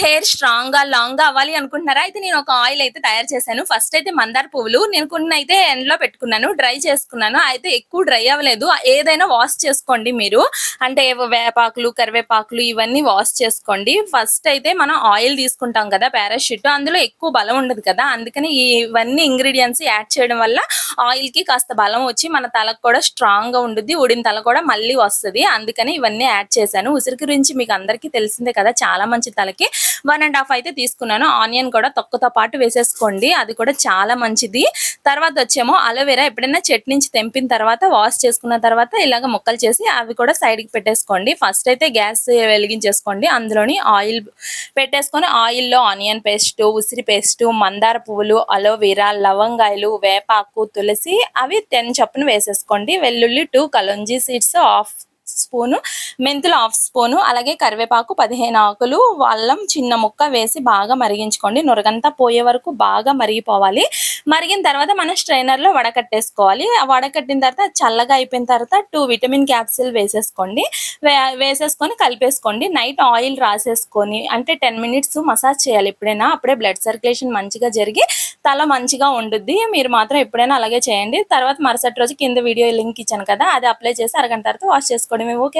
Hair స్ట్రాంగ్గా లాంగ్గా అవ్వాలి అనుకుంటున్నారా? అయితే నేను ఒక ఆయిల్ అయితే తయారు చేశాను. ఫస్ట్ అయితే మందార పువ్వులు. నేను కొన్ని అయితే ఎండలో పెట్టుకున్నాను. డ్రై చేసుకున్నాను. అయితే ఎక్కువ డ్రై అవ్వలేదు. ఏదైనా వాష్ చేసుకోండి మీరు. అంటే వేపాకులు కరివేపాకులు ఇవన్నీ వాష్ చేసుకోండి. ఫస్ట్ అయితే మనం ఆయిల్ తీసుకుంటాం కదా పారాషూట్ అందులో ఎక్కువ బలం ఉండదు కదా. అందుకని ఇవన్నీ ఇంగ్రీడియంట్స్ యాడ్ చేయడం వల్ల ఆయిల్కి కాస్త బలం వచ్చి మన తలకు కూడా స్ట్రాంగ్గా ఉంటుంది ఉడిన తల కూడా మళ్ళీ వస్తుంది. అందుకని ఇవన్నీ యాడ్ చేశాను. ఉసిరి గురించి మీకు అందరికీ తెలిసిందే కదా చాలా మంచి తలకి. వన్ అండ్ హాఫ్ అయితే తీసుకున్నాను. ఆనియన్ కూడా తొక్కతో పాటు వేసేసుకోండి. అది కూడా చాలా మంచిది. తర్వాత వచ్చేమో అలోవెరా. ఎప్పుడైనా చెట్టు నుంచి తెంపిన తర్వాత వాష్ చేసుకున్న తర్వాత ఇలాగ ముక్కలు చేసి అవి కూడా సైడ్కి కి పెట్టేసుకోండి. ఫస్ట్ అయితే గ్యాస్ వెలిగించేసుకోండి. అందులోని ఆయిల్ పెట్టేసుకొని ఆయిల్లో ఆనియన్ పేస్ట్ ఉసిరి పేస్ట్ మందార పువ్వులు అలోవెరా లవంగాయలు వేపాకు తులసి అవి టెన్ చొప్పున వేసేసుకోండి. వెల్లుల్లి two kalonji seeds half spoon మెంతులు హాఫ్ స్పూను అలాగే కరివేపాకు పదిహేను ఆకులు అల్లం చిన్న ముక్క వేసి బాగా మరిగించుకోండి. నురగంతా పోయే వరకు బాగా మరిగిపోవాలి. మరిగిన తర్వాత మనం స్ట్రైనర్లో వడకట్టేసుకోవాలి. వడకట్టిన తర్వాత చల్లగా అయిపోయిన తర్వాత టూ విటమిన్ క్యాప్సిల్ వేసేసుకోండి. వే- వేసేసుకొని కలిపేసుకోండి. నైట్ ఆయిల్ రాసేసుకొని అంటే టెన్ మినిట్స్ మసాజ్ చేయాలి ఎప్పుడైనా. అప్పుడే బ్లడ్ సర్క్యులేషన్ మంచిగా జరిగి తల మంచిగా ఉండుద్ది. మీరు మాత్రం ఎప్పుడైనా అలాగే చేయండి. తర్వాత మరుసటి రోజు కింద వీడియో లింక్ ఇచ్చాను కదా అది అప్లై చేసి అరగంట తర్వాత వాష్ చేసుకోవడమే. ఓకే